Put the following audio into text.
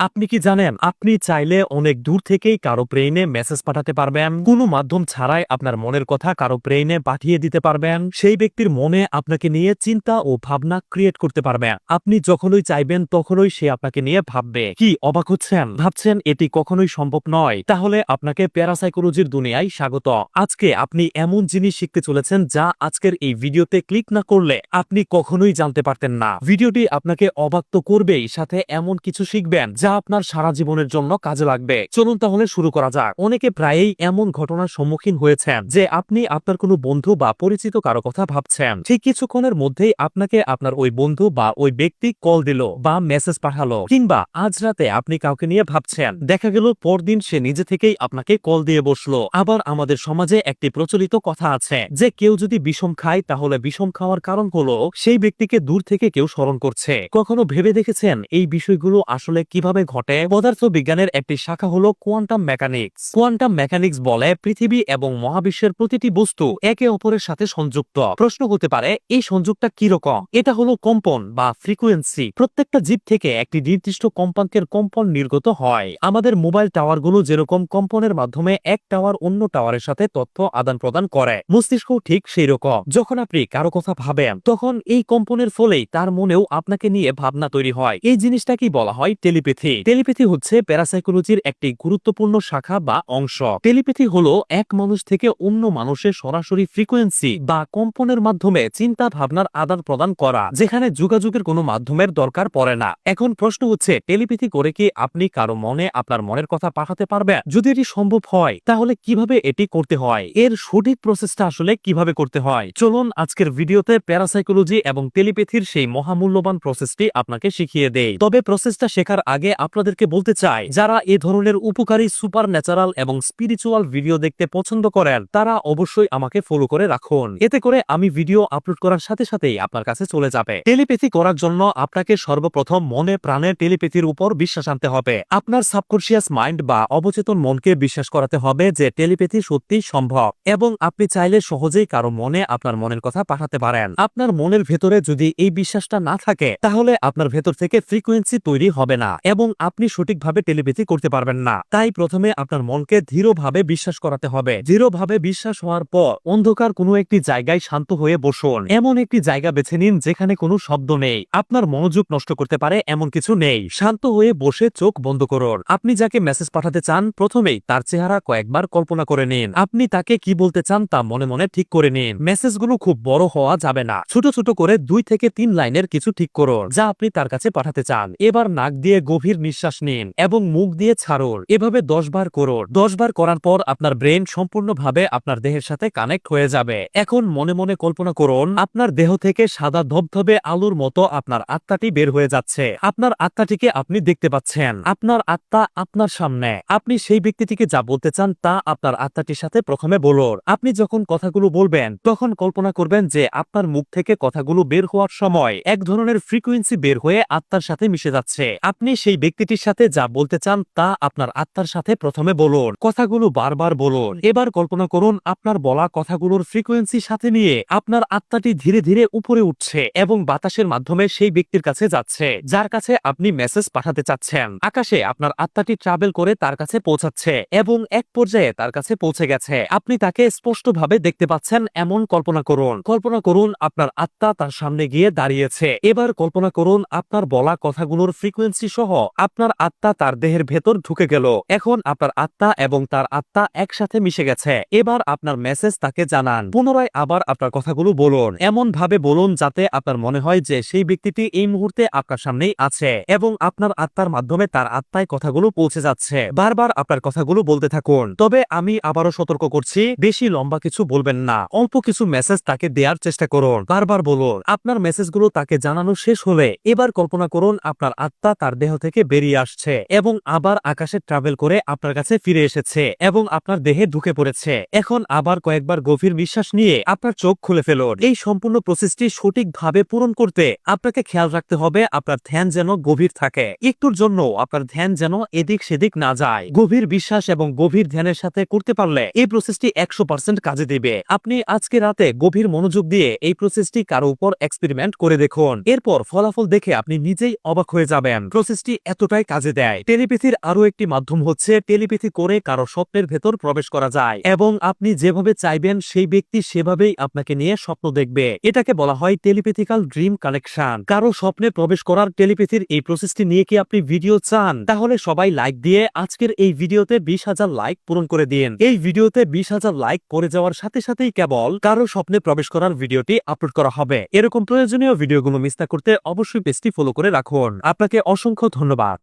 আপনি কি জানেন, আপনি চাইলে অনেক দূর থেকেই কারও ব্রেইনে মেসেজ পাঠাতে পারবেন। কোনো মাধ্যম ছাড়াই আপনার মনের কথা কারও ব্রেইনে পাঠিয়ে দিতে পারবেন। সেই ব্যক্তির মনে আপনাকে নিয়ে চিন্তা ও ভাবনা ক্রিয়েট করতে পারবেন আপনি যখনই চাইবেন তখনই সে আপনাকে নিয়ে ভাববে। কি, অবাক হচ্ছেন? ভাবছেন, এটি কখনোই সম্ভব নয়। তাহলে আপনাকে প্যারাসাইকোলজির দুনিয়ায় স্বাগত। আজকে আপনি এমন জিনিস শিখতে চলেছেন যা আজকের এই ভিডিওতে ক্লিক না করলে আপনি কখনোই জানতে পারতেন না। ভিডিওটি আপনাকে অবাক তো করবেই, সাথে এমন কিছু শিখবেন যা আপনার সারা জীবনের জন্য কাজে লাগবে। চলুন তাহলে শুরু করা যাক। অনেকে প্রায়ই এমন ঘটনার সম্মুখীন হয়েছেন যে আপনি আপনার কোনো বন্ধু বা পরিচিত কারও কথা ভাবছেন। ঠিক কিছুক্ষণের মধ্যেই আপনাকে আপনার ওই বন্ধু বা ওই ব্যক্তি কল দিল বা মেসেজ পাঠালো কিংবা আজ রাতে আপনি কাউকে নিয়ে ভাবছেন। দেখা গেল পরদিন সে নিজে থেকেই আপনাকে কল দিয়ে বসল। আবার আমাদের সমাজে একটি প্রচলিত কথা আছে যে কেউ যদি বিষম খায় তাহলে বিষম খাওয়ার কারণ হলো সেই ব্যক্তিকে দূর থেকে কেউ স্মরণ করছে। কখনো ভেবে দেখেছেন এই বিষয়গুলো আসলে কীভাবে ঘটে? পদার্থ বিজ্ঞানের একটি শাখা হলো কোয়ান্টাম মেকানিক্স। কোয়ান্টাম মেকানিক্স বলে পৃথিবী এবং মহাবিশ্বের প্রতিটি বস্তু একে অপরের সাথে সংযুক্ত। প্রশ্ন হতে পারে, এই সংযোগটা কীরকম এটা হলো কম্পন বা ফ্রিকোয়েন্সি। প্রত্যেকটা জীব থেকে একটি নির্দিষ্ট কম্পাঙ্কের কম্পন নির্গত হয়। আমাদের মোবাইল টাওয়ারগুলো যেরকম কম্পনের মাধ্যমে এক টাওয়ার অন্য টাওয়ারের সাথে তথ্য আদান প্রদান করে। মস্তিষ্ক ঠিক সেই রকম। যখন আপনি কারও কথা ভাবেন, তখন এই কম্পনের ফলেই তার মনেও আপনাকে নিয়ে ভাবনা তৈরি হয়। এই জিনিসটাকেই বলা হয় টেলিপ্যাথি। টেলিপ্যাথি। টেলিপ্যাথি হচ্ছে প্যারাসাইকোলজির একটি গুরুত্বপূর্ণ শাখা বা অংশ। টেলিপ্যাথি হলো এক মানুষ থেকে অন্য মানুষের সরাসরি ফ্রিকোয়েন্সি বা কম্পনের মাধ্যমে চিন্তা ভাবনার আদান প্রদান করা, যেখানে যোগাযোগের কোনো মাধ্যমের দরকার পড়ে না। এখন প্রশ্ন হচ্ছে, টেলিপ্যাথি করে কি আপনি কারও মনে আপনার মনের কথা পাঠাতে পারবেন? যদি এটি সম্ভব হয়, তাহলে কীভাবে এটি করতে হয়? এর সঠিক প্রসেসটা আসলে কীভাবে করতে হয়? চলুন আজকের ভিডিওতে প্যারাসাইকোলজি এবং টেলিপ্যাথির সেই মহামূল্যবান প্রসেসটি আপনাকে শিখিয়ে দেই। তবে প্রসেসটা শেখার আগে আপনাদেরকে বলতে চাই, যারা এ ধরনের উপকারী সুপার ন্যাচারাল এবং স্পিরিচুয়াল ভিডিও দেখতে পছন্দ করেন, তারা অবশ্যই আমাকে ফলো করে রাখুন। এতে করে আমি ভিডিও আপলোড করার সাথে সাথেই আপনার কাছে চলে যাবে। টেলিপ্যাথি করার জন্য আপনাকে সর্বপ্রথম মনে প্রাণে টেলিপ্যাথির উপর বিশ্বাস আনতে হবে। আপনার সাবকনশিয়াস মাইন্ড বা অবচেতন মনকে বিশ্বাস করাতে হবে যে টেলিপ্যাথি সত্যি সম্ভব এবং আপনি চাইলে সহজেই কারও মনে আপনার মনের কথা পাঠাতে পারেন। আপনার মনের ভেতরে যদি এই বিশ্বাসটা না থাকে, তাহলে আপনার ভেতর থেকে ফ্রিকোয়েন্সি তৈরি হবে না এবং আপনি সঠিকভাবে টেলিপ্যাথি করতে পারবেন না। তাই প্রথমে আপনার মনকে দৃঢ়ভাবে বিশ্বাস করাতে হবে। দৃঢ়ভাবে বিশ্বাস হওয়ার পর অন্ধকার কোনো একটি জায়গায় শান্ত হয়ে বসুন। এমন একটি জায়গা বেছে নিন যেখানে কোনো শব্দ নেই। আপনার মনোযোগ নষ্ট করতে পারে এমন কিছু নেই। শান্ত হয়ে বসে চোখ বন্ধ করুন। আপনি যাকে মেসেজ পাঠাতে চান, প্রথমেই তার চেহারা কয়েকবার কল্পনা করে নিন। আপনি তাকে কি বলতে চান তা মনে মনে ঠিক করে নিন। মেসেজগুলো খুব বড় হওয়া যাবে না। ছোট ছোট করে দুই থেকে তিন লাইনের কিছু ঠিক করুন, যা আপনি তার কাছে পাঠাতে চান। এবার নাক দিয়ে গভীর নিঃশ্বাস নিন এবং মুখ দিয়ে ছাড়ুন। এভাবে দশ বার করুন। দশ বার করার পর আপনার ব্রেন সম্পূর্ণভাবে আপনার দেহের সাথে কানেক্ট হয়ে যাবে। এখন মনে মনে কল্পনা করুন, আপনার দেহ থেকে সাদা ধবধবে আলুর মতো আপনার আত্মাটি বের হয়ে যাচ্ছে। আপনার আত্মাটিকে আপনি দেখতে পাচ্ছেন। আপনার আত্মা আপনার সামনে। আপনি সেই ব্যক্তিটিকে যা বলতে চান তা আপনার আত্মাটির সাথে প্রথমে বলুন। আপনি যখন কথাগুলো বলবেন, তখন কল্পনা করবেন যে আপনার মুখ থেকে কথাগুলো বের হওয়ার সময় এক ধরনের ফ্রিকুয়েন্সি বের হয়ে আত্মার সাথে মিশে যাচ্ছে। আপনি সেই ব্যক্তিটির সাথে যা বলতে চান তা আপনার আত্মার সাথে প্রথমে বলুন। কথাগুলো বারবার বলুন। এবার কল্পনা করুন, আপনার বলা কথাগুলোর ফ্রিকোয়েন্সি সাথে নিয়ে আপনার আত্মাটি ধীরে ধীরে উপরে উঠছে এবং বাতাসের মাধ্যমে সেই ব্যক্তির কাছে যাচ্ছে, যার কাছে আপনি মেসেজ পাঠাতে চাচ্ছেন। আকাশে আপনার আত্মাটি ট্রাভেল করে তার কাছে পৌঁছাচ্ছে এবং এক পর্যায়ে তার কাছে পৌঁছে গেছে। আপনি তাকে স্পষ্টভাবে দেখতে পাচ্ছেন, এমন কল্পনা করুন। কল্পনা করুন, আপনার আত্মা তার সামনে গিয়ে দাঁড়িয়েছে। এবার কল্পনা করুন, আপনার বলা কথাগুলোর ফ্রিকোয়েন্সি সহ আপনার আত্মা তার দেহের ভেতর ঢুকে গেল। এখন আপনার আত্মা এবং তার আত্মা একসাথে মিশে গেছে। এবার আপনার মেসেজ তাকে জানান। পুনরায় আবার আপনার কথাগুলো বলুন। এমন ভাবে বলুন যাতে আপনার মনে হয় যে সেই ব্যক্তিটি এই মুহূর্তে আপনার সামনেই আছে এবং আপনার আত্মার মাধ্যমে তার আত্মায় কথাগুলো পৌঁছে যাচ্ছে। বারবার আপনার কথাগুলো বলতে থাকুন। তবে আমি আবারও সতর্ক করছি, বেশি লম্বা কিছু বলবেন না। অল্প কিছু মেসেজ তাকে দেওয়ার চেষ্টা করুন। বারবার বলুন, আপনার মেসেজগুলো তাকে জানানো শেষ হলে এবার কল্পনা করুন আপনার আত্মা তার দেহ থেকে বেরিয়ে আসছে এবং আবার আকাশে ট্রাভেল করে আপনার কাছে ফিরে এসেছে এবং আপনার দেহে ঢুকে পড়েছে। এখন আবার কয়েকবার গভীর বিশ্বাস নিয়ে আপনার চোখ খুলে ফেলুন। এই সম্পূর্ণ প্রসেসটি সঠিকভাবে পূরণ করতে আপনাকে খেয়াল রাখতে হবে আপনার ধ্যান যেন গভীর থাকে। একটুর জন্য আপনার ধ্যান যেন এদিক সেদিক না যায়। গভীর বিশ্বাস এবং গভীর ধ্যানের সাথে করতে পারলে এই প্রসেসটি একশো কাজে দিবে। আপনি আজকে রাতে গভীর মনোযোগ দিয়ে এই প্রসেসটি কারও উপর এক্সপেরিমেন্ট করে দেখুন। এরপর ফলাফল দেখে আপনি নিজেই অবাক হয়ে যাবেন। প্রসেসটি এতটাই কাজে দেয়। টেলিপ্যাথির আরও একটি মাধ্যম হচ্ছে টেলিপ্যাথি করে কারও স্বপ্নের ভেতর প্রবেশ করা যায় এবং আপনি যেভাবে চাইবেন সেই ব্যক্তি সেভাবেই আপনাকে নিয়ে স্বপ্ন দেখবে। এটাকে বলা হয় টেলিপ্যাথিক্যাল ড্রিম কানেকশন কারও স্বপ্নে প্রবেশ করার টেলিপ্যাথির এই প্রসেসটি নিয়ে কি আপনি ভিডিও চান? তাহলে সবাই লাইক দিয়ে আজকের এই ভিডিওতে বিশ হাজার লাইক পূরণ করে দিন। এই ভিডিওতে বিশ হাজার লাইক করে যাওয়ার সাথে সাথেই কেবল কারও স্বপ্নে প্রবেশ করার ভিডিওটি আপলোড করা হবে। এরকম প্রয়োজনীয় ভিডিওগুলো মিস না করতে অবশ্যই পেজটি ফলো করে রাখুন। আপনাকে অসংখ্য ধন্যবাদ